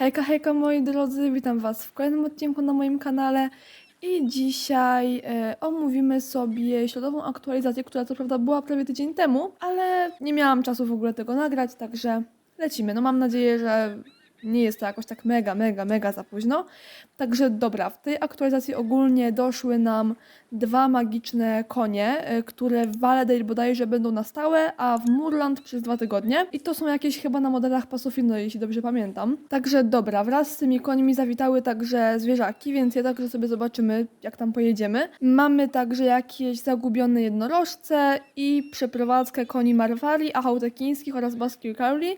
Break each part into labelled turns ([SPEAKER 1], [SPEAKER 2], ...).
[SPEAKER 1] Hejka, hejka moi drodzy, witam was w kolejnym odcinku na moim kanale i dzisiaj e, omówimy sobie środową aktualizację, która co prawda była prawie tydzień temu, ale nie miałam czasu w ogóle tego nagrać, także lecimy. No mam nadzieję, że nie jest to jakoś tak mega, mega, mega za późno. Także dobra, w tej aktualizacji ogólnie doszły nam dwa magiczne konie, e, które w Valedale bodajże będą na stałe, a w Murland przez dwa tygodnie. I to są jakieś chyba na modelach Pasofino, jeśli dobrze pamiętam. Także dobra, wraz z tymi końmi zawitały także zwierzaki, więc je także sobie zobaczymy, jak tam pojedziemy. Mamy także jakieś zagubione jednorożce i przeprowadzkę koni Marwari, achautekińskich oraz Baskir Crowley.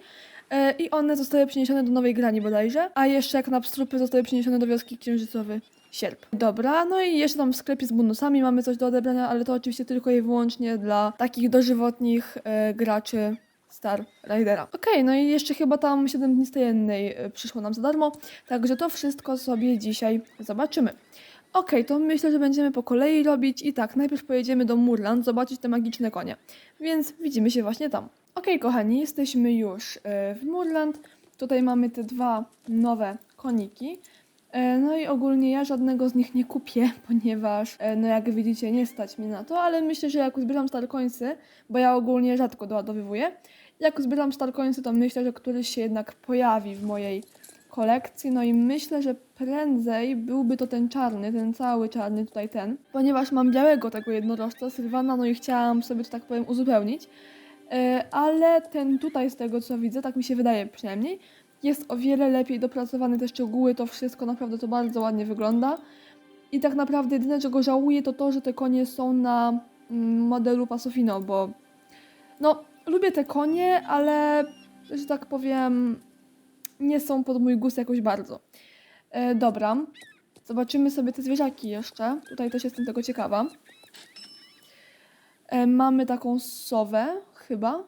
[SPEAKER 1] E, I one zostały przeniesione do Nowej Grani bodajże, a jeszcze jak na pstrupy zostały przeniesione do wioski Księżycowy. Sierp. Dobra, no i jeszcze tam w sklepie z bonusami mamy coś do odebrania, ale to oczywiście tylko i wyłącznie dla takich dożywotnich e, graczy Star Ridera. Okej, no i jeszcze chyba tam 7 dni stajennej e, przyszło nam za darmo, także to wszystko sobie dzisiaj zobaczymy. Okej, to myślę, że będziemy po kolei robić i tak, najpierw pojedziemy do Murland zobaczyć te magiczne konie, więc widzimy się właśnie tam. Okej, kochani, jesteśmy już e, w Murland. Tutaj mamy te dwa nowe koniki. E, No i ogólnie ja żadnego z nich nie kupię, ponieważ, e, no jak widzicie, nie stać mnie na to, ale myślę, że jak uzbieram starkońcy, bo ja ogólnie rzadko doładowywuję, jak uzbieram starkońcy, to myślę, że któryś się jednak pojawi w mojej kolekcji, no i myślę, że prędzej byłby to ten czarny, ten cały czarny tutaj ten, ponieważ mam białego tego jednorożca, Sylwana, no i chciałam sobie, że tak powiem, uzupełnić, ale ten tutaj z tego co widzę, tak mi się wydaje przynajmniej, jest o wiele lepiej dopracowane te szczegóły, to wszystko naprawdę to bardzo ładnie wygląda. I tak naprawdę jedyne czego żałuję to to, że te konie są na mm, modelu Pasofino, bo no lubię te konie, ale że tak powiem nie są pod mój gust jakoś bardzo. E, dobra, zobaczymy sobie te zwierzaki jeszcze. Tutaj też jestem tego ciekawa. E, mamy taką sowę, chyba.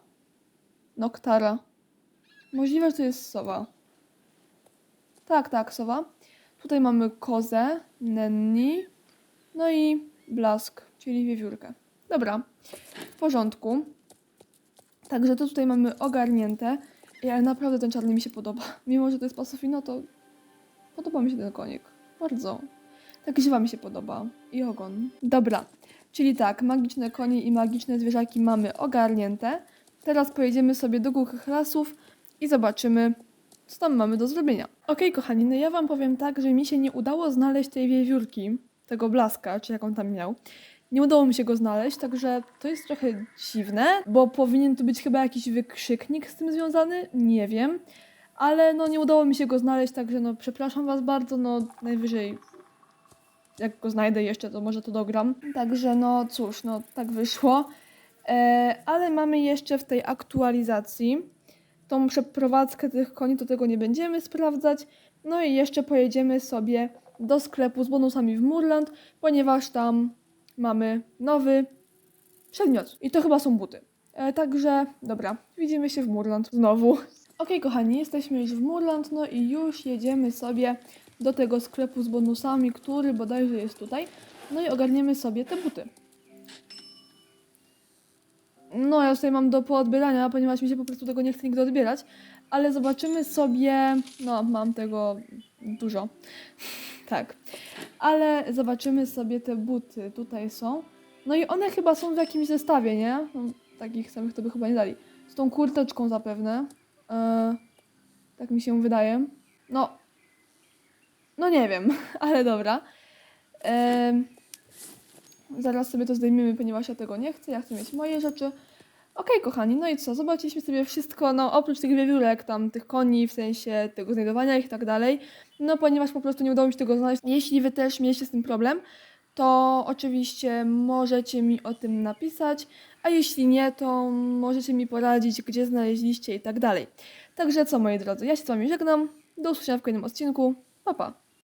[SPEAKER 1] Noktara. Możliwe, że to jest sowa. Tak, tak, sowa. Tutaj mamy kozę, Nenni, no i blask, czyli wiewiórkę. Dobra, w porządku. Także to tutaj mamy ogarnięte. Ale naprawdę ten czarny mi się podoba. Mimo, że to jest pasofino, to podoba mi się ten konik. Bardzo. Tak żywa mi się podoba. I ogon. Dobra, czyli tak, magiczne konie i magiczne zwierzaki mamy ogarnięte. Teraz pojedziemy sobie do głuchych lasów i zobaczymy, co tam mamy do zrobienia. Okej, kochani, no ja wam powiem tak, że mi się nie udało znaleźć tej wiewiórki, tego blaska, czy jak on tam miał. Nie udało mi się go znaleźć, także to jest trochę dziwne, bo powinien tu być chyba jakiś wykrzyknik z tym związany, nie wiem. Ale no nie udało mi się go znaleźć, także no przepraszam was bardzo, no najwyżej jak go znajdę jeszcze, to może to dogram. Także no cóż, no tak wyszło. E, ale mamy jeszcze w tej aktualizacji tą przeprowadzkę tych koni, to tego nie będziemy sprawdzać. No i jeszcze pojedziemy sobie do sklepu z bonusami w Murland, ponieważ tam mamy nowy przedmiot. I to chyba są buty. E, także, dobra, widzimy się w Murland znowu. Okej, kochani, jesteśmy już w Murland, no i już jedziemy sobie do tego sklepu z bonusami, który bodajże jest tutaj. No i ogarniemy sobie te buty. No, ja tutaj mam do poodbierania, ponieważ mi się po prostu tego nie chce nigdy odbierać. Ale zobaczymy sobie. No, mam tego dużo. tak. Ale zobaczymy sobie te buty. Tutaj są. No i one chyba są w jakimś zestawie, nie? No, takich samych to by chyba nie dali. Z tą kurteczką zapewne. E, tak mi się wydaje. No. No nie wiem, ale dobra. Zaraz sobie to zdejmiemy, ponieważ ja tego nie chcę. Ja chcę mieć moje rzeczy. Okej, kochani, no i co? Zobaczyliśmy sobie wszystko, no oprócz tych wiewiórek, tam tych koni, w sensie tego znajdowania ich i tak dalej. No ponieważ po prostu nie udało mi się tego znaleźć. Jeśli wy też mieliście z tym problem, to oczywiście możecie mi o tym napisać, a jeśli nie, to możecie mi poradzić, gdzie znaleźliście i tak dalej. Także co, moi drodzy, ja się z wami żegnam. Do usłyszenia w kolejnym odcinku. Pa, pa.